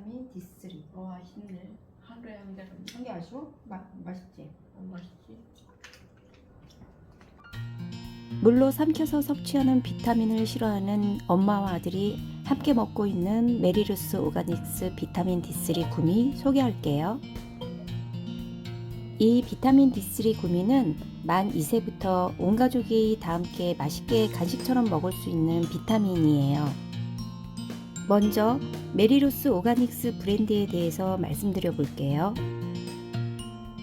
비타민 D3 와 맛있네. 하루에 한 개는 한개 아쉬워? 마, 맛있지? 어, 맛있지. 물로 삼켜서 섭취하는 비타민을 싫어하는 엄마와 아들이 함께 먹고 있는 메리루스 오가닉스 비타민 D3 구미 소개할게요. 이 비타민 D3 구미는 만 2세부터 온 가족이 다 함께 맛있게 간식처럼 먹을 수 있는 비타민이에요. 먼저 메리루스 오가닉스 브랜드에 대해서 말씀드려 볼게요.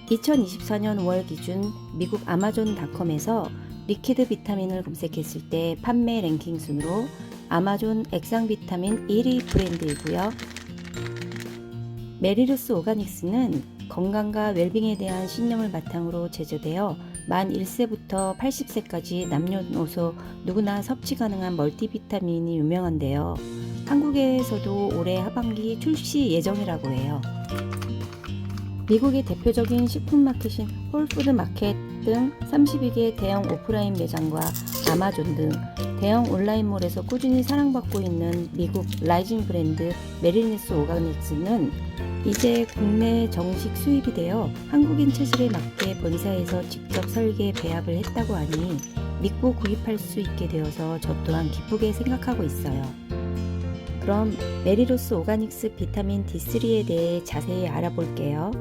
2024년 5월 기준 미국 아마존닷컴에서 리퀴드 비타민을 검색했을 때 판매 랭킹 순으로 아마존 액상 비타민 1위 브랜드이고요. 메리루스 오가닉스는 건강과 웰빙에 대한 신념을 바탕으로 제조되어 만 1세부터 80세까지 남녀노소 누구나 섭취 가능한 멀티비타민이 유명한데요. 한국에서도 올해 하반기 출시 예정이라고 해요. 미국의 대표적인 식품 마켓인 홀푸드 마켓 등 32개 대형 오프라인 매장과 아마존 등 대형 온라인몰에서 꾸준히 사랑받고 있는 미국 라이징 브랜드 메리네스 오가닉스는 이제 국내 정식 수입이 되어 한국인 체질에 맞게 본사에서 직접 설계 배합을 했다고 하니 믿고 구입할 수 있게 되어서 저 또한 기쁘게 생각하고 있어요. 그럼 메리로스 오가닉스 비타민 D3에 대해 자세히 알아볼게요.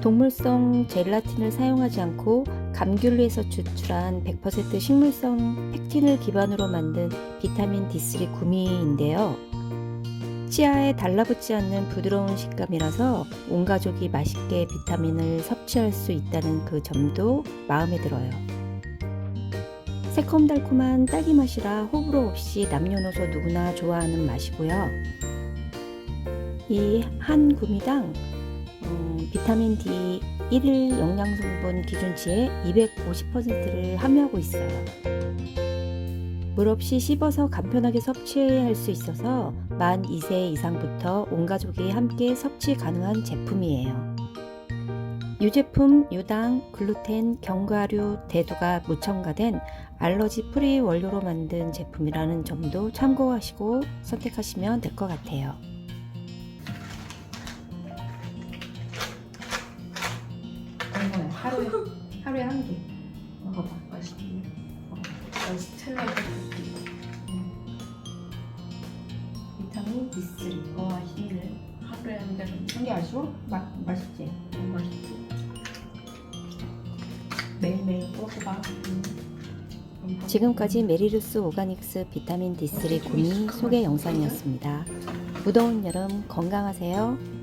동물성 젤라틴을 사용하지 않고 감귤에서 추출한 100% 식물성 팩틴을 기반으로 만든 비타민 D3 구미인데요. 치아에 달라붙지 않는 부드러운 식감이라서 온 가족이 맛있게 비타민을 섭취할 수 있다는 그 점도 마음에 들어요. 새콤달콤한 딸기 맛이라 호불호 없이 남녀노소 누구나 좋아하는 맛이고요. 이 한 구미당 음, 비타민 D 1일 영양성분 기준치의 250%를 함유하고 있어요. 물 없이 씹어서 간편하게 섭취할 수 있어서 만 2세 이상부터 온 가족이 함께 섭취 가능한 제품이에요. 유제품, 유당, 글루텐, 견과류, 대두가 무첨가된 알러지 프리 원료로 만든 제품이라는 점도 참고하시고 선택하시면 될 것 같아요. 하루에 하루에 한 개. 먹어봐. 맛있네. 어, 난 스텔라 비타민 D3 와 맛있네. 하루에 한한개 아쉬워? 마, 맛있지? 어, 맛있지. 매일매일. 음. 지금까지 메리루스 오가닉스 비타민 D3 구미 소개 영상이었습니다. 무더운 여름 건강하세요.